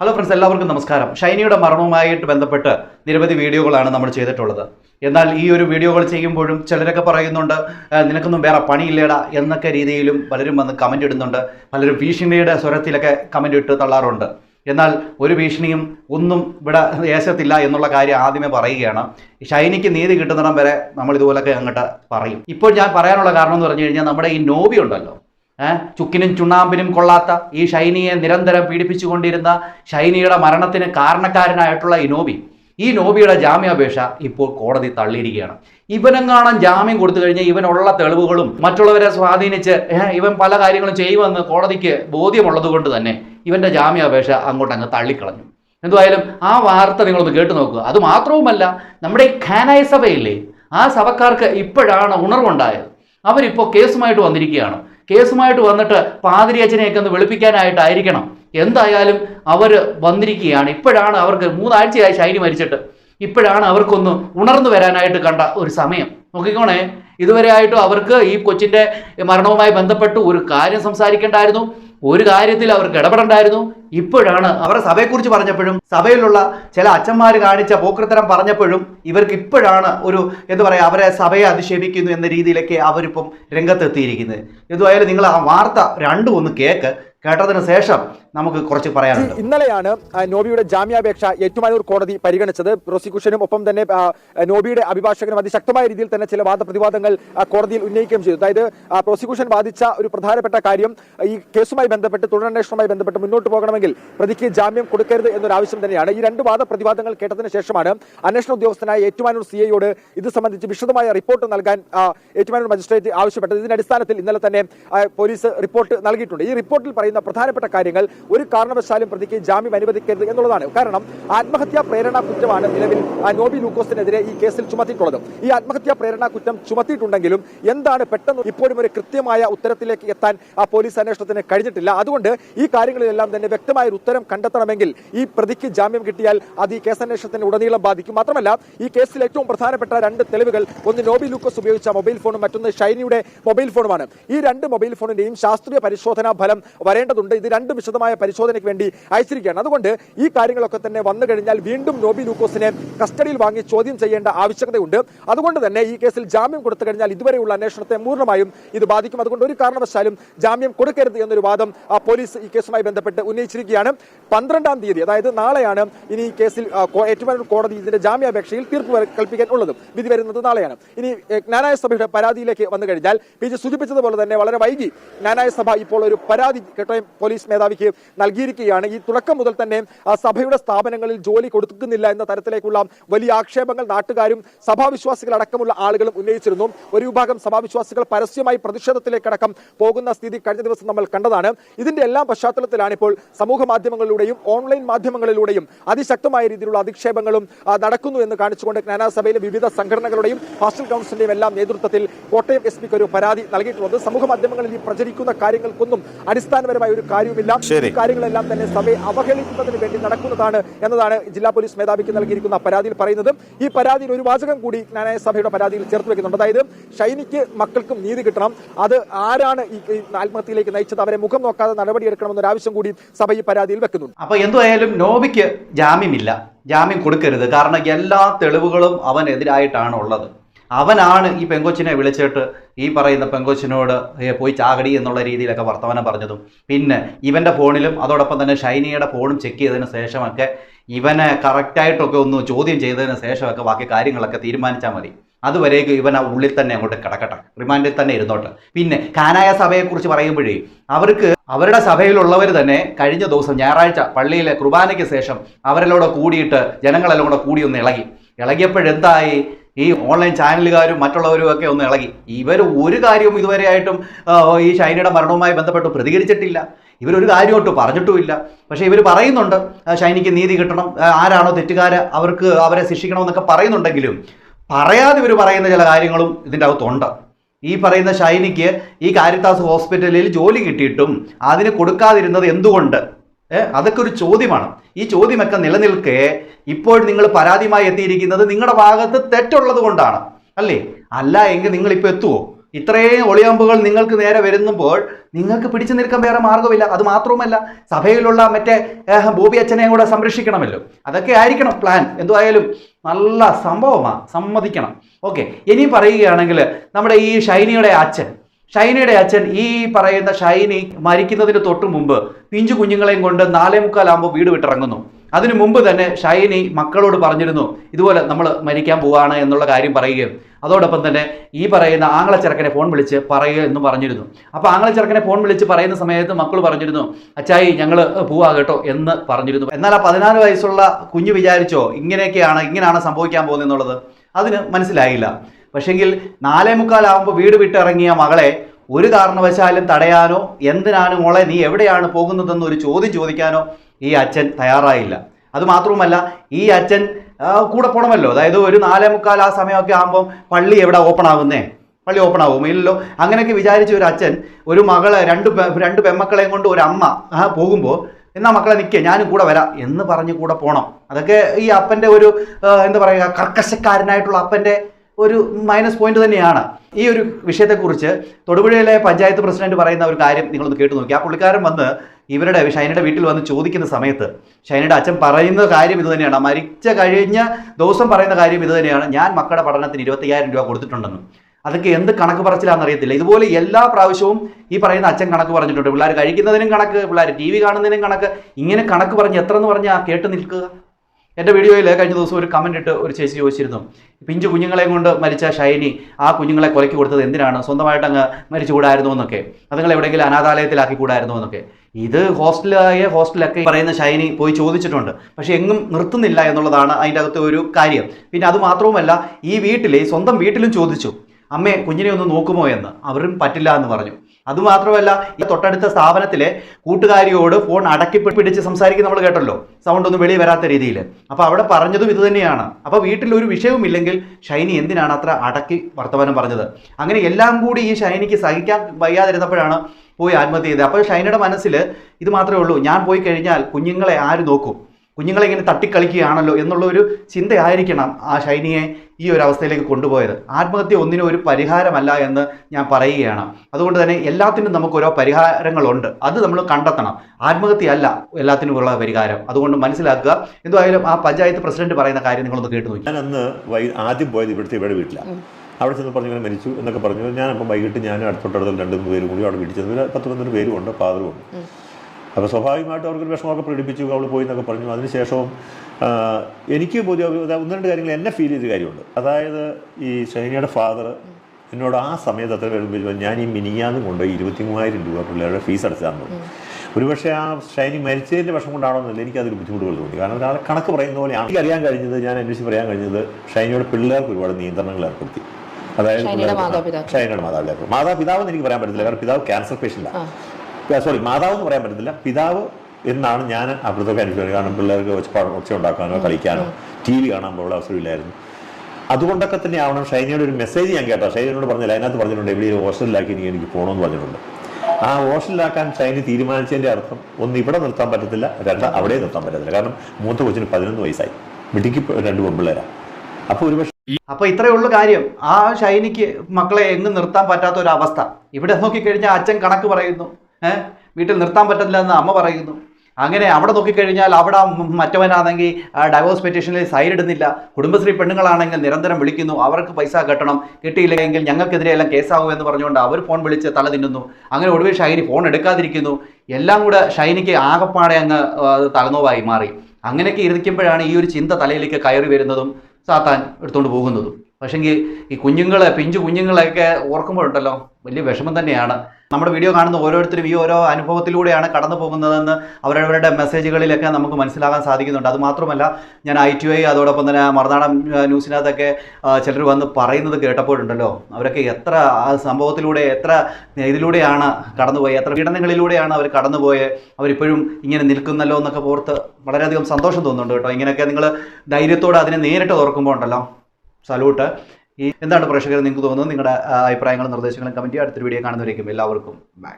Hello friends എല്ലാവർക്കും നമസ്കാരം. ഷൈനിയുടെ മരണവുമായിട്ട് ബന്ധപ്പെട്ട് നിരവധി വീഡിയോകളാണ് നമ്മൾ ചെയ്തിട്ടുള്ളത്. എന്നാൽ ഈ ഒരു വീഡിയോകൾ ചെയ്യുമ്പോഴും ചിലരൊക്കെ പറയുന്നുണ്ട് നിനക്കൊന്നും വേറെ പണിയില്ലേടാ എന്നൊക്കെ രീതിയിലും പലരും വന്ന് കമന്റ് ഇടുന്നുണ്ട്. പലരും ഭീഷണിയുടെ സ്വരത്തിലൊക്കെ കമന്റ് ഇട്ട് തള്ളാറുണ്ട്. എന്നാൽ ഒരു ഭീഷണിയും ഒന്നും ഇവിടെ ദേശത്തില്ല എന്നുള്ള കാര്യം ആദ്യമേ പറയുകയാണ്. ഷൈനിക്ക് നീതി കിട്ടുന്നിടം വരെ നമ്മൾ ഇതുപോലൊക്കെ അങ്ങോട്ട് പറയും. ഇപ്പോൾ ഞാൻ പറയാനുള്ള കാരണം എന്ന് പറഞ്ഞു കഴിഞ്ഞാൽ നമ്മുടെ ഈ നോബി ഉണ്ടല്ലോ. ചുക്കിനും ചുണ്ണാമ്പിനും കൊള്ളാത്ത ഈ ഷൈനിയെ നിരന്തരം പീഡിപ്പിച്ചുകൊണ്ടിരുന്ന ഷൈനിയുടെ മരണത്തിന് കാരണക്കാരനായിട്ടുള്ള ഈ നോബി. ഈ നോബിയുടെ ജാമ്യാപേക്ഷ ഇപ്പോൾ കോടതി തള്ളിയിരിക്കുകയാണ്. ഇവനെങ്ങാണം ജാമ്യം കൊടുത്തു കഴിഞ്ഞാൽ ഇവനുള്ള തെളിവുകളും മറ്റുള്ളവരെ സ്വാധീനിച്ച് ഇവൻ പല കാര്യങ്ങളും ചെയ്യുമെന്ന് കോടതിക്ക് ബോധ്യമുള്ളത് കൊണ്ട് തന്നെ ഇവന്റെ ജാമ്യാപേക്ഷ അങ്ങോട്ടങ്ങ് തള്ളിക്കളഞ്ഞു. എന്തുവായാലും ആ വാർത്ത നിങ്ങളൊന്ന് കേട്ടു നോക്കുക. അത് മാത്രവുമല്ല നമ്മുടെ ഈ ഖാനായ സഭയില്ലേ ആ സഭക്കാർക്ക് ഇപ്പോഴാണ് ഉണർവുണ്ടായത്. അവരിപ്പോൾ കേസുമായിട്ട് വന്നിരിക്കുകയാണ്. കേസുമായിട്ട് വന്നിട്ട് പാതിരി പാതിരിയച്ഛനെയൊക്കെ ഒന്ന് വെളുപ്പിക്കാനായിട്ടായിരിക്കണം. എന്തായാലും അവർ വന്നിരിക്കുകയാണ്. ഇപ്പോഴാണ് അവർക്ക് മൂന്നാഴ്ചയായി ശൈലി മരിച്ചിട്ട്. ഇപ്പോഴാണ് അവർക്കൊന്ന് ഉണർന്നു വരാനായിട്ട് കണ്ട ഒരു സമയം. നോക്കിക്കോണേ ഇതുവരെ ആയിട്ടും അവർക്ക് ഈ കൊച്ചിന്റെ മരണവുമായി ബന്ധപ്പെട്ട് ഒരു കാര്യം സംസാരിക്കേണ്ടായിരുന്നു. ഒരു കാര്യത്തിൽ അവർക്ക് ഇടപെടണ്ടായിരുന്നു. ഇപ്പോഴാണ് അവരുടെ സഭയെക്കുറിച്ച് പറഞ്ഞപ്പോഴും സഭയിലുള്ള ചില അച്ഛന്മാർ കാണിച്ച പോക്കൃത്തരം പറഞ്ഞപ്പോഴും ഇവർക്ക് ഇപ്പോഴാണ് ഒരു എന്താ പറയുക അവരെ സഭയെ അധിക്ഷേപിക്കുന്നു എന്ന രീതിയിലൊക്കെ അവരിപ്പം രംഗത്തെത്തിയിരിക്കുന്നത്. എന്തുമായാലും നിങ്ങൾ ആ വാർത്ത രണ്ടും ഒന്ന് കേക്ക്. കേട്ടതിന് ശേഷം നമുക്ക് കുറച്ച് പറയാനുണ്ട്. ഇന്നലെയാണ് നോബിയുടെ ജാമ്യാപേക്ഷ ഏറ്റുമാനൂർ കോടതി പരിഗണിച്ചത്. പ്രോസിക്യൂഷനും ഒപ്പം തന്നെ നോബിയുടെ അഭിഭാഷകനും അതിശക്തമായ രീതിയിൽ തന്നെ ചില വാദപ്രതിവാദങ്ങൾ കോടതിയിൽ ഉന്നയിക്കുകയും ചെയ്തു. അതായത് പ്രോസിക്യൂഷൻ വാദിച്ച ഒരു പ്രധാനപ്പെട്ട കാര്യം ഈ കേസുമായി ബന്ധപ്പെട്ട് തുടരന്വേഷണവുമായി ബന്ധപ്പെട്ട് മുന്നോട്ട് പോകണമെങ്കിൽ പ്രതിക്ക് ജാമ്യം കൊടുക്കരുത് എന്നൊരു ആവശ്യം തന്നെയാണ്. ഈ രണ്ട് വാദപ്രതിവാദങ്ങൾ കേട്ടതിന് ശേഷമാണ് അന്വേഷണ ഉദ്യോഗസ്ഥനായ ഏറ്റുമാനൂർ സി ഐയോട് ഇത് സംബന്ധിച്ച് വിശദമായ റിപ്പോർട്ട് നൽകാൻ ഏറ്റുമാനൂർ മജിസ്ട്രേറ്റ് ആവശ്യപ്പെട്ടത്. ഇതിന്റെ അടിസ്ഥാനത്തിൽ ഇന്നലെ തന്നെ പോലീസ് റിപ്പോർട്ട് നൽകിയിട്ടുണ്ട്. ഈ റിപ്പോർട്ടിൽ പറയുന്ന പ്രധാനപ്പെട്ട കാര്യങ്ങൾ ഒരു കാരണവശാലും പ്രതിക്ക് ജാമ്യം അനുവദിക്കരുത് എന്നുള്ളതാണ്. കാരണം ആത്മഹത്യാ പ്രേരണ കുറ്റമാണ് നിലവിൽ നോബി ലൂക്കോസിനെതിരെ ഈ കേസിൽ ചുമത്തിയിട്ടുള്ളത്. ഈ ആത്മഹത്യാ പ്രേരണ കുറ്റം ചുമത്തിയിട്ടുണ്ടെങ്കിലും എന്താണ് പെട്ടെന്ന് ഇപ്പോഴും ഒരു കൃത്യമായ ഉത്തരത്തിലേക്ക് എത്താൻ ആ പോലീസ് അന്വേഷണത്തിന് കഴിഞ്ഞിട്ടില്ല. അതുകൊണ്ട് ഈ കാര്യങ്ങളിലെല്ലാം തന്നെ വ്യക്തമായ ഒരു ഉത്തരം കണ്ടെത്തണമെങ്കിൽ ഈ പ്രതിക്ക് ജാമ്യം കിട്ടിയാൽ അത് ഈ കേസന്വേഷണത്തിന് ഉടനീളം ബാധിക്കും. മാത്രമല്ല ഈ കേസിൽ ഏറ്റവും പ്രധാനപ്പെട്ട രണ്ട് തെളിവുകൾ ഒന്ന് നോബി ലൂക്കോസ് ഉപയോഗിച്ച മൊബൈൽ ഫോണും മറ്റൊന്ന് ഷൈനിയുടെ മൊബൈൽ ഫോണുമാണ്. ഈ രണ്ട് മൊബൈൽ ഫോണിന്റെയും ശാസ്ത്രീയ പരിശോധനാ ഫലം വരേണ്ടതുണ്ട് ഇത് രണ്ട് വിശദമായ പരിശോധനയ്ക്ക് വേണ്ടി അയച്ചിരിക്കുകയാണ്. അതുകൊണ്ട് ഈ കാര്യങ്ങളൊക്കെ തന്നെ വന്നു കഴിഞ്ഞാൽ വീണ്ടും നോബി ലൂക്കോസിനെ കസ്റ്റഡിയിൽ വാങ്ങി ചോദ്യം ചെയ്യേണ്ട ആവശ്യകതയുണ്ട്. അതുകൊണ്ട് തന്നെ ഈ കേസിൽ ജാമ്യം കൊടുത്തു കഴിഞ്ഞാൽ ഇതുവരെയുള്ള അന്വേഷണത്തെ പൂർണമായും ഇത് ബാധിക്കും. അതുകൊണ്ട് ഒരു കാരണവശാലും ജാമ്യം കൊടുക്കരുത് എന്നൊരു വാദം ആ, പോലീസ് ഈ കേസുമായി ബന്ധപ്പെട്ട് ഉന്നയിച്ചിരിക്കുകയാണ്. പന്ത്രണ്ടാം തീയതി അതായത് നാളെയാണ് ഇനി ഈ കേസിൽ ഏറ്റുമാനൂർ കോടതി ഇതിന്റെ ജാമ്യാപേക്ഷയിൽ തീർപ്പ് കൽപ്പിക്കാൻ ഉള്ളത്. വിധി വരുന്നത് നാളെയാണ്. ഇനി ജ്ഞാനായ സഭയുടെ പരാതിയിലേക്ക് വന്നു കഴിഞ്ഞാൽ പി ജി സൂചിപ്പിച്ചതുപോലെ തന്നെ വളരെ വൈകി ജ്ഞാനായ സഭ ഇപ്പോൾ ഒരു പരാതി കോട്ടയം പോലീസ് മേധാവിക്ക് നൽകിയിരിക്കുകയാണ്. ഈ തുടക്കം മുതൽ തന്നെ സഭയുടെ സ്ഥാപനങ്ങളിൽ ജോലി കൊടുക്കുന്നില്ല എന്ന തരത്തിലേക്കുള്ള വലിയ ആക്ഷേപങ്ങൾ നാട്ടുകാരും സഭാവിശ്വാസികൾ അടക്കമുള്ള ആളുകളും ഉന്നയിച്ചിരുന്നു. ഒരു വിഭാഗം സഭാവിശ്വാസികൾ പരസ്യമായി പ്രതിഷേധത്തിലേക്കടക്കം പോകുന്ന സ്ഥിതി കഴിഞ്ഞ ദിവസം നമ്മൾ കണ്ടതാണ്. ഇതിന്റെ എല്ലാം പശ്ചാത്തലത്തിലാണ് ഇപ്പോൾ സമൂഹ മാധ്യമങ്ങളിലൂടെയും ഓൺലൈൻ മാധ്യമങ്ങളിലൂടെയും അതിശക്തമായ രീതിയിലുള്ള അധിക്ഷേപങ്ങളും നടക്കുന്നു എന്ന് കാണിച്ചുകൊണ്ട് ജ്ഞാനാസഭയിലെ വിവിധ സംഘടനകളുടെയും ഹോസ്റ്റൽ കൗൺസിലിന്റെയും എല്ലാം നേതൃത്വത്തിൽ കോട്ടയം എസ് പിക്ക് ഒരു പരാതി നൽകിയിട്ടുള്ളത് സമൂഹ മാധ്യമങ്ങളിൽ ഈ പ്രചരിക്കുന്ന കാര്യങ്ങൾക്കൊന്നും അടിസ്ഥാനപരമായ ഒരു കാര്യവുമില്ല. ഈ കാര്യങ്ങളെല്ലാം തന്നെ സഭയെ അവഹേളിക്കുന്നതിന് വേണ്ടി നടക്കുന്നതാണ് എന്നതാണ് ജില്ലാ പോലീസ് മേധാവിക്ക് നൽകിയിരിക്കുന്ന പരാതിയിൽ പറയുന്നത്. ഈ പരാതിയിൽ ഒരു വാചകം കൂടി ജ്ഞാനായ സഭയുടെ പരാതിയിൽ ചേർത്ത് വെക്കുന്നുണ്ട്. അതായത് ഷൈനിക്ക് മക്കൾക്കും നീതി കിട്ടണം. അത് ആരാണ് ഈ ഈ ആത്മഹത്യയിലേക്ക് നയിച്ചത്? അവരെ മുഖം നോക്കാതെ നടപടിയെടുക്കണമെന്നൊരു ആവശ്യം കൂടി സഭ ഈ പരാതിയിൽ വെക്കുന്നുണ്ട്. അപ്പൊ എന്തായാലും നോബിക്ക് ജാമ്യമില്ല. ജാമ്യം കൊടുക്കരുത്. കാരണം എല്ലാ തെളിവുകളും അവനെതിരായിട്ടാണ് ഉള്ളത് അവനാണ് ഈ പെങ്കൊച്ചിനെ വിളിച്ചിട്ട് ഈ പറയുന്ന പെങ്കൊച്ചിനോട് "ഏ, പോയി ചാകടി എന്നുള്ള രീതിയിലൊക്കെ വർത്തമാനം പറഞ്ഞതും. പിന്നെ ഇവന്റെ ഫോണിലും അതോടൊപ്പം തന്നെ ഷൈനിയുടെ ഫോണും ചെക്ക് ചെയ്തതിന് ശേഷമൊക്കെ ഇവനെ കറക്റ്റായിട്ടൊക്കെ ഒന്ന് ചോദ്യം ചെയ്തതിന് ശേഷമൊക്കെ ബാക്കി കാര്യങ്ങളൊക്കെ തീരുമാനിച്ചാൽ മതി. അതുവരേക്കും ഇവൻ ആ ഉള്ളിൽ തന്നെ അങ്ങോട്ട് കിടക്കട്ടെ. റിമാൻഡിൽ തന്നെ ഇരുന്നോട്ടെ. പിന്നെ കാനായ സഭയെക്കുറിച്ച് പറയുമ്പോഴേ അവർക്ക് അവരുടെ സഭയിലുള്ളവർ തന്നെ കഴിഞ്ഞ ദിവസം ഞായറാഴ്ച പള്ളിയിലെ കുർബാനയ്ക്ക് ശേഷം അവരെല്ലാം കൂടിയിട്ട് ജനങ്ങളെല്ലാം കൂടെ കൂടി ഒന്ന് ഇളകി. ഇളകിയപ്പോഴെന്തായി? ഈ ഓൺലൈൻ ചാനലുകാരും മറ്റുള്ളവരും ഒക്കെ ഒന്ന് ഇളകി. ഇവർ ഒരു കാര്യവും ഇതുവരെയായിട്ടും ഈ ഷൈനയുടെ മരണവുമായി ബന്ധപ്പെട്ട് പ്രതികരിച്ചിട്ടില്ല. ഇവരൊരു കാര്യമൊട്ട് പറഞ്ഞിട്ടുമില്ല. പക്ഷേ ഇവർ പറയുന്നുണ്ട് ഷൈനിക്ക് നീതി കിട്ടണം ആരാണോ തെറ്റുകാര് അവർക്ക് അവരെ ശിക്ഷിക്കണമെന്നൊക്കെ പറയുന്നുണ്ടെങ്കിലും പറയാതെ ഇവർ പറയുന്ന ചില കാര്യങ്ങളും ഇതിന്റെ അകത്തുണ്ട്. ഈ പറയുന്ന ഷൈനിക്ക് ഈ കാരിത്താസ് ഹോസ്പിറ്റലിൽ ജോലി കിട്ടിയിട്ടും അതിന് കൊടുക്കാതിരുന്നത് എന്തുകൊണ്ട്? അതൊക്കെ ഒരു ചോദ്യമാണ്. ഈ ചോദ്യമൊക്കെ നിലനിൽക്കെ ഇപ്പോൾ നിങ്ങൾ പരാതിയുമായി എത്തിയിരിക്കുന്നത് നിങ്ങളുടെ ഭാഗത്ത് തെറ്റുള്ളത് കൊണ്ടാണ്. അല്ലേ? അല്ല എങ്കിൽ നിങ്ങൾ ഇപ്പോൾ എത്തുവോ? ഇത്രയും ഒളിയമ്പുകൾ നിങ്ങൾക്ക് നേരെ വരുമ്പോൾ നിങ്ങൾക്ക് പിടിച്ചു നിൽക്കാൻ വേറെ മാർഗമില്ല. അത് മാത്രവുമല്ല സഭയിലുള്ള മറ്റേ ബോബി അച്ഛനെയും കൂടെ സംരക്ഷിക്കണമല്ലോ. അതൊക്കെ ആയിരിക്കണം പ്ലാൻ എന്തുവായാലും നല്ല സംഭവമാണ്. സമ്മതിക്കണം. ഓക്കെ. ഇനി പറയുകയാണെങ്കിൽ നമ്മുടെ ഈ ഷൈനിയുടെ അച്ഛൻ ഷൈനിയുടെ അച്ഛൻ ഈ പറയുന്ന ഷൈനി മരിക്കുന്നതിന് തൊട്ട് മുമ്പ് പിഞ്ചു കുഞ്ഞുങ്ങളെയും കൊണ്ട് നാലേ മുക്കാലാകുമ്പോൾ വീട് വിട്ടിറങ്ങുന്നു. അതിനു മുമ്പ് തന്നെ ഷൈനി മക്കളോട് പറഞ്ഞിരുന്നു ഇതുപോലെ നമ്മൾ മരിക്കാൻ പോവാണ് എന്നുള്ള കാര്യം പറയുകയും. അതോടൊപ്പം തന്നെ ഈ പറയുന്ന ആങ്ങളച്ചിറക്കനെ ഫോൺ വിളിച്ച് പറയുക എന്ന് പറഞ്ഞിരുന്നു. അപ്പോൾ ആങ്ങളച്ചിറക്കനെ ഫോൺ വിളിച്ച് പറയുന്ന സമയത്ത് മക്കൾ പറഞ്ഞിരുന്നു അച്ചായി ഞങ്ങൾ പോവാ കേട്ടോ എന്ന് പറഞ്ഞിരുന്നു. എന്നാൽ ആ പതിനാല് വയസ്സുള്ള കുഞ്ഞ് വിചാരിച്ചോ ഇങ്ങനെയൊക്കെയാണ് ഇങ്ങനെയാണ് സംഭവിക്കാൻ പോകുന്നത് എന്നുള്ളത്? അതിന് മനസ്സിലായില്ല. പക്ഷെങ്കിൽ നാലേ മുക്കാലാവുമ്പോൾ വീട് വിട്ടിറങ്ങിയ മകളെ ഒരു കാരണവശാലും തടയാനോ എന്തിനാണ് മോളെ നീ എവിടെയാണ് പോകുന്നതെന്ന് ഒരു ചോദ്യം ചോദിക്കാനോ ഈ അച്ഛൻ തയ്യാറായില്ല. അതുമാത്രവുമല്ല ഈ അച്ഛൻ കൂടെ പോണമല്ലോ. അതായത് ഒരു നാലേ മുക്കാൽ ആ സമയമൊക്കെ ആകുമ്പം പള്ളി എവിടെ ഓപ്പൺ ആകുന്നേ പള്ളി ഓപ്പൺ ആകും ഇല്ലല്ലോ. അങ്ങനെയൊക്കെ വിചാരിച്ച ഒരു അച്ഛൻ ഒരു മകളെ രണ്ട് രണ്ട് പെമ്മക്കളെയും കൊണ്ട് ഒരു അമ്മ പോകുമ്പോൾ എന്നാ മക്കളെ നിൽക്കുക ഞാനും കൂടെ വരാം എന്ന് പറഞ്ഞ് കൂടെ പോകണം അതൊക്കെ ഈ അപ്പന്റെ ഒരു എന്താ പറയുക കർക്കശക്കാരനായിട്ടുള്ള അപ്പന്റെ ഒരു മൈനസ് പോയിന്റ് തന്നെയാണ്. ഈ ഒരു വിഷയത്തെക്കുറിച്ച് തൊടുപുഴയിലെ പഞ്ചായത്ത് പ്രസിഡന്റ് പറയുന്ന ഒരു കാര്യം നിങ്ങളൊന്ന് കേട്ടു നോക്കി ആ പുള്ളിക്കാരൻ വന്ന് ഇവരുടെ ഷൈനയുടെ വീട്ടിൽ വന്ന് ചോദിക്കുന്ന സമയത്ത് ഷൈനയുടെ അച്ഛൻ പറയുന്ന കാര്യം ഇത് തന്നെയാണ്. മരിച്ച കഴിഞ്ഞ ദിവസം പറയുന്ന കാര്യം ഇത് തന്നെയാണ്. ഞാൻ മക്കളുടെ പഠനത്തിന് ഇരുപത്തയ്യായിരം രൂപ കൊടുത്തിട്ടുണ്ടെന്നും. അതൊക്കെ എന്ത് കണക്ക് പറച്ചിലാണെന്ന് അറിയത്തില്ല. ഇതുപോലെ എല്ലാ പ്രാവശ്യവും ഈ പറയുന്ന അച്ഛൻ കണക്ക് പറഞ്ഞിട്ടുണ്ട്. പിള്ളേർ കഴിക്കുന്നതിനും കണക്ക് പിള്ളേർ ടി വി കാണുന്നതിനും കണക്ക്. ഇങ്ങനെ കണക്ക് പറഞ്ഞ് എത്ര എന്ന് പറഞ്ഞാൽ കേട്ട് നിൽക്കുക? എന്റെ വീഡിയോയിൽ കഴിഞ്ഞ ദിവസം ഒരു കമന്റ് ഇട്ട് ഒരു ചേച്ചി ചോദിച്ചിരുന്നു പിഞ്ചു കുഞ്ഞുങ്ങളെ കൊണ്ട് മരിച്ച ഷൈനി ആ കുഞ്ഞുങ്ങളെ കൊലക്കി കൊടുത്തത് എന്തിനാണ്? സ്വന്തമായിട്ട് അങ്ങ് മരിച്ചു കൂടായിരുന്നു എന്നൊക്കെ. അതുങ്ങൾ എവിടെയെങ്കിലും അനാഥാലയത്തിലാക്കി കൂടായിരുന്നു എന്നൊക്കെ. ഇത് ഹോസ്റ്റലായ ഹോസ്റ്റലൊക്കെ പറയുന്ന ഷൈനി പോയി ചോദിച്ചിട്ടുണ്ട്. പക്ഷെ എങ്ങും നിർത്തുന്നില്ല എന്നുള്ളതാണ് അതിന്റെ അകത്തെ ഒരു കാര്യം. പിന്നെ അത് മാത്രവുമല്ല ഈ വീട്ടിലെ സ്വന്തം വീട്ടിലും ചോദിച്ചു അമ്മേ കുഞ്ഞിനെ ഒന്ന് നോക്കുമോ? എന്ന്. അവരും പറ്റില്ല എന്ന് പറഞ്ഞു. അതുമാത്രമല്ല ഈ തൊട്ടടുത്ത സ്ഥാപനത്തിലെ കൂട്ടുകാരിയോട് ഫോൺ അടക്കി പിടിച്ച് സംസാരിക്കുന്ന നമ്മൾ കേട്ടല്ലോ സൗണ്ട് ഒന്നും വെളിയിൽ വരാത്ത രീതിയിൽ. അപ്പോൾ അവിടെ പറഞ്ഞതും ഇത് തന്നെയാണ്. അപ്പോൾ വീട്ടിൽ ഒരു വിഷയവുമില്ലെങ്കിൽ ഷൈനി എന്തിനാണ് അത്ര അടക്കി വർത്തമാനം പറഞ്ഞത്? അങ്ങനെ എല്ലാം കൂടി ഈ ഷൈനിക്ക് സഹിക്കാൻ വയ്യാതിരുന്നപ്പോഴാണ് പോയി ആത്മഹത്യ ചെയ്തത്. അപ്പോൾ ഷൈനയുടെ മനസ്സിൽ ഇത് മാത്രമേ ഉള്ളൂ ഞാൻ പോയി കഴിഞ്ഞാൽ കുഞ്ഞുങ്ങളെ ആര് നോക്കും? കുഞ്ഞുങ്ങളെ ഇങ്ങനെ തട്ടിക്കളിക്കുകയാണല്ലോ എന്നുള്ള ഒരു ചിന്തയായിരിക്കണം ആ ഷൈനിയെ ഈ ഒരു അവസ്ഥയിലേക്ക് കൊണ്ടുപോയത്. ആത്മഹത്യ ഒന്നിനും ഒരു പരിഹാരമല്ല എന്ന് ഞാൻ പറയുകയാണ്. അതുകൊണ്ട് തന്നെ എല്ലാത്തിനും നമുക്ക് ഓരോ പരിഹാരങ്ങളുണ്ട്. അത് നമ്മൾ കണ്ടെത്തണം. ആത്മഹത്യ അല്ല എല്ലാത്തിനുമുള്ള പരിഹാരം. അതുകൊണ്ട് മനസ്സിലാക്കുക. എന്തായാലും ആ പഞ്ചായത്ത് പ്രസിഡന്റ് പറയുന്ന കാര്യം നിങ്ങളൊന്ന് കേട്ട് നോക്കി. ഞാൻ അന്ന് വൈ ആദ്യം പോയത് ഇവിടുത്തെ ഇവിടെ വീട്ടിലാണ് അവിടെ ചെന്ന് പറഞ്ഞു ഇങ്ങനെ മരിച്ചു എന്നൊക്കെ പറഞ്ഞു. ഞാൻ അപ്പം വൈകിട്ട് ഞാൻ അടുത്തോട്ടടുത്ത് രണ്ട് മൂന്ന് പേരും കൂടി അവിടെ വീട്ടിൽ ചെന്ന്. പത്ത് പന്ത്രണ്ട് പേരും ഉണ്ട് ഫാദറും ഉണ്ട്. അപ്പോൾ സ്വാഭാവികമായിട്ട് അവർക്കൊരു വിഷമമൊക്കെ പ്രകടിപ്പിച്ചു അവൾ പോയി എന്നൊക്കെ പറഞ്ഞു. അതിനുശേഷവും എനിക്ക് പുതിയ ഒന്ന് രണ്ട് കാര്യങ്ങൾ എന്നെ ഫീൽ ചെയ്ത കാര്യമുണ്ട്. അതായത് ഈ ഷൈനിയുടെ ഫാദർ എന്നോട് ആ സമയത്ത് അത്ര വരുമ്പോൾ ഞാൻ ഈ മിനിയാന്ന് കൊണ്ട് ഇരുപത്തി മൂവായിരം രൂപ പിള്ളേരുടെ ഫീസ് അടച്ചാന്ന് പറഞ്ഞു. ഒരുപക്ഷെ ആ ഷൈനി മരിച്ചതിന്റെ വിഷം കൊണ്ടാണോന്നില്ല എനിക്കതൊരു ബുദ്ധിമുട്ടുകൾ തോന്നി. കാരണം ഒരാളെ കണക്ക് പറയുന്ന പോലെയാണ് എനിക്ക് അറിയാൻ കഴിഞ്ഞത് ഞാൻ അന്വേഷിച്ച് പറയാൻ കഴിഞ്ഞത് ഷൈനിയുടെ പിള്ളേർക്ക് ഒരുപാട് നിയന്ത്രണങ്ങൾ ഏർപ്പെടുത്തി. അതായത് ഷൈനിയുടെ മാതാപിതാക്കൾ. മാതാപിതാവ് എന്ന് എനിക്ക് പറയാൻ പറ്റത്തില്ല കാരണം പിതാവ് ക്യാൻസർ പേഷ്യന്റാണ് സോറി മാതാവ് എന്ന് പറയാൻ പറ്റത്തില്ല. പിതാവ് എന്നാണ് ഞാൻ അവിടുത്തെ അനുഭവിക്കുന്നത് കാരണം പിള്ളേർക്ക് ഒച്ച ഉണ്ടാക്കാനോ കളിക്കാനോ ടി വി കാണാൻ പോലുള്ള അവസരമില്ലായിരുന്നു. അതുകൊണ്ടൊക്കെ തന്നെ ആവണം ഷൈനയുടെ ഒരു മെസ്സേജ് ഞാൻ കേട്ടോ. ഷൈനയോട് പറഞ്ഞില്ല. അതിനകത്ത് പറഞ്ഞിട്ടുണ്ട് എവിടെയും ഹോസ്റ്റലിലാക്കി എനിക്ക് എനിക്ക് പോകണമെന്ന് പറഞ്ഞിട്ടുണ്ട്. ആ ഹോസ്റ്റലിലാക്കാൻ ഷൈനി തീരുമാനിച്ചതിന്റെ അർത്ഥം ഒന്ന് ഇവിടെ നിർത്താൻ പറ്റത്തില്ല രണ്ട് അവിടെ നിർത്താൻ പറ്റത്തില്ല. കാരണം മൂത്ത കൊച്ചിന് പതിനൊന്ന് വയസ്സായി. മിടിക്ക് രണ്ട് പെൺപിള്ളേരാണ് അപ്പോൾ ഒരു അപ്പൊ ഇത്രയേ ഉള്ളൂ കാര്യം. ആ ഷൈനിക്ക് മക്കളെ എങ്ങും നിർത്താൻ പറ്റാത്ത ഒരു അവസ്ഥ. ഇവിടെ നോക്കിക്കഴിഞ്ഞാൽ അച്ഛൻ കണക്ക് പറയുന്നു. വീട്ടിൽ നിർത്താൻ പറ്റത്തില്ല എന്ന് അമ്മ പറയുന്നു. അങ്ങനെ അവിടെ നോക്കിക്കഴിഞ്ഞാൽ അവിടെ മറ്റവനാണെങ്കിൽ ഡൈവോഴ്സ് പെറ്റീഷനിൽ സൈൻ ഇടുന്നില്ല. കുടുംബശ്രീ പെണ്ണുങ്ങളാണെങ്കിൽ നിരന്തരം വിളിക്കുന്നു. അവർക്ക് പൈസ കെട്ടണം. കിട്ടിയില്ലെങ്കിൽ ഞങ്ങൾക്കെതിരെ എല്ലാം കേസാകും എന്ന് പറഞ്ഞുകൊണ്ട് അവർ ഫോൺ വിളിച്ച് തല തിന്നുന്നു. അങ്ങനെ ഒടുവിൽ ഷൈനി ഫോൺ എടുക്കാതിരിക്കുന്നു. എല്ലാം കൂടെ ഷൈനിക്ക് ആകപ്പാടെ അങ്ങ് തലനോവായി മാറി. അങ്ങനെയൊക്കെ ഇരിക്കുമ്പോഴാണ് ഈ ഒരു ചിന്ത തലയിലേക്ക് കയറി വരുന്നതും സാത്താൻ എടുത്തുകൊണ്ട് പോകുന്നതും. പക്ഷേങ്കിൽ ഈ കുഞ്ഞുങ്ങളെ പിഞ്ചു കുഞ്ഞുങ്ങളെയൊക്കെ ഓർക്കുമ്പോഴുണ്ടല്ലോ വലിയ വിഷമം തന്നെയാണ്. നമ്മുടെ വീഡിയോ കാണുന്ന ഓരോരുത്തരും ഈ ഓരോ അനുഭവത്തിലൂടെയാണ് കടന്നു പോകുന്നതെന്ന് അവരവരുടെ മെസ്സേജുകളിലൊക്കെ നമുക്ക് മനസ്സിലാകാൻ സാധിക്കുന്നുണ്ട്. അത് മാത്രമല്ല ഞാൻ ഐ ടി ഐ അതോടൊപ്പം തന്നെ മറുനാടൻ ന്യൂസിനകത്തൊക്കെ ചിലർ വന്ന് പറയുന്നത് കേട്ടപ്പോഴുണ്ടല്ലോ. അവരൊക്കെ എത്ര ആ സംഭവത്തിലൂടെ എത്ര ഇതിലൂടെയാണ് കടന്നുപോയത് എത്ര പീഡനങ്ങളിലൂടെയാണ് അവർ കടന്നുപോയത് അവരിപ്പോഴും ഇങ്ങനെ നിൽക്കുന്നല്ലോ എന്നൊക്കെ ഓർത്ത് വളരെയധികം സന്തോഷം തോന്നുന്നുണ്ട് കേട്ടോ. ഇങ്ങനെയൊക്കെ നിങ്ങൾ ധൈര്യത്തോടെ അതിനെ നേരിട്ട് തുറക്കുമ്പോൾ ഉണ്ടല്ലോ സല്യൂട്ട് എന്താണ് പ്രേക്ഷകർ നിങ്ങൾക്ക് തോന്നുന്നത്? നിങ്ങളുടെ അഭിപ്രായങ്ങളും നിർദ്ദേശങ്ങളും കമന്റ് അടുത്തൊരു വീഡിയോ കാണുന്നവരേക്കും എല്ലാവർക്കും. ബൈ